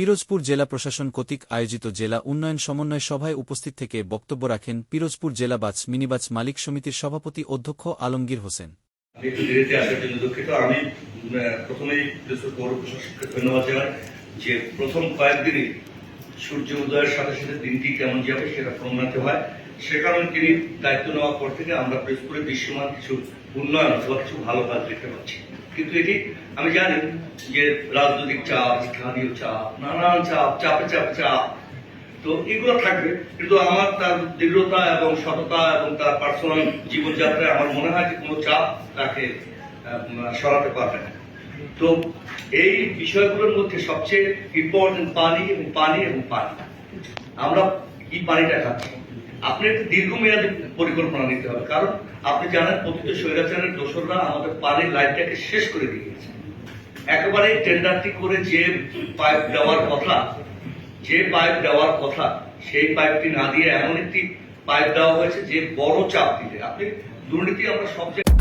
পিরোজপুর জেলা প্রশাসন কর্তৃক আয়োজিত জেলা উন্নয়ন সমন্বয় সভায় উপস্থিত থেকে বক্তব্য রাখেন পিরোজপুর জেলা বাস মিনিবাস মালিক সমিতির সভাপতি অধ্যক্ষ আলমগীর হোসেন। যে প্রথম কয়েকদিনই সূর্য উদয়ের সাথে সাথে দিনটি কেমন যাবে সেটা প্রমাণিত হয়। সে কারণে তিনি দায়িত্ব নেওয়ার পর থেকে আমরা দৃশ্যমান কিছু উন্নয়ন অথবা কিছু ভালো কাজ দেখতে পাচ্ছি। কিন্তু এটি আমি জানি যে রাজনৈতিক চাপ, স্থানীয় চাপ, নানান চাপ, চাপে চাপে চাপ। তো এগুলো থাকবে, কিন্তু আমার তার দৃঢ়তা এবং সততা এবং তার পার্সোনাল জীবনযাত্রায় আমার মনে হয় যে কোনো চাপ তাকে সরাতে পারবে না। তো এই বিষয়গুলোর মধ্যে সবচেয়ে ইম্পর্টেন্ট পানি এবং পানি এবং পানি। আমরা কি পানিটা খাচ্ছি আপনি একটা দীর্ঘমেয়াদী পরিকল্পনা নিতে হবে। কারণ আপনি জানেন প্রকৃত স্বৈরাচারের দোসররা আমাদের পানির লাইনটাকে শেষ করে দিয়ে গেছে একেবারে টেন্ডারটি করে যে পাইপ দেওয়ার কথা, যে পাইপ দেওয়ার কথা, সেই পাইপটি না দিয়ে এমন একটি পাইপ দেওয়া হয়েছে যে বড় চাপ দিতে আপনি দুর্নীতি আমরা সব জায়গায়